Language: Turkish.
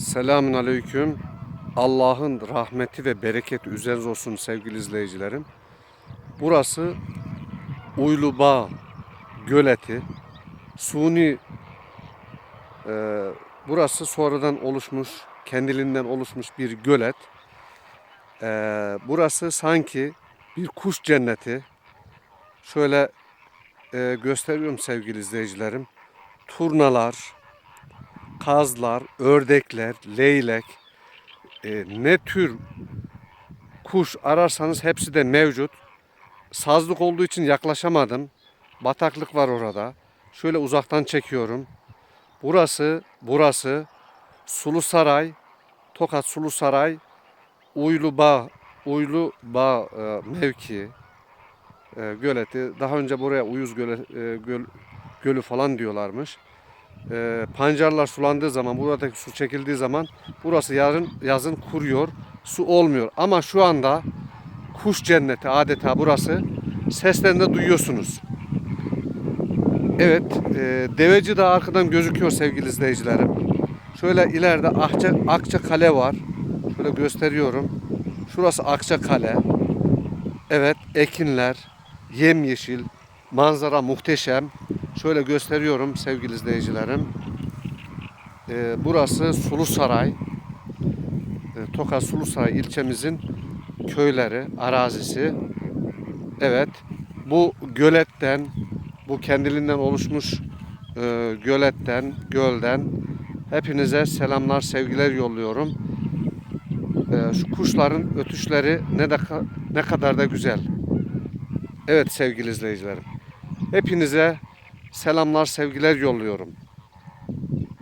Selamün Aleyküm. Allah'ın rahmeti ve bereketi üzerinize olsun sevgili izleyicilerim. Burası Uylubağ Göleti. Suni e, burası sonradan oluşmuş, kendiliğinden oluşmuş bir gölet. E, burası sanki bir kuş cenneti. Şöyle e, gösteriyorum sevgili izleyicilerim. Turnalar, kazlar, ördekler, leylek, e, ne tür kuş ararsanız hepsi de mevcut. Sazlık olduğu için yaklaşamadım. Bataklık var orada. Şöyle uzaktan çekiyorum. Burası, burası Sulu Saray, Tokat Sulu Saray, Uylu Bağ, Uylu Bağ e, mevki e, göleti. Daha önce buraya Uyuz göle, e, göl, Gölü falan diyorlarmış e, pancarlar sulandığı zaman, buradaki su çekildiği zaman burası yarın yazın kuruyor. Su olmuyor. Ama şu anda kuş cenneti adeta burası. Seslerini de duyuyorsunuz. Evet, e, Deveci Dağı arkadan gözüküyor sevgili izleyicilerim. Şöyle ileride Akça, Akça Kale var. Şöyle gösteriyorum. Şurası Akça Kale. Evet, ekinler, yemyeşil, manzara muhteşem. Şöyle gösteriyorum sevgili izleyicilerim. Ee, burası Sulu Saray. Ee, Tokat Sulu Saray ilçemizin köyleri, arazisi. Evet, bu göletten, bu kendiliğinden oluşmuş e, göletten, gölden hepinize selamlar, sevgiler yolluyorum. Ee, şu kuşların ötüşleri ne de ne kadar da güzel. Evet sevgili izleyicilerim. Hepinize selamlar, sevgiler yolluyorum.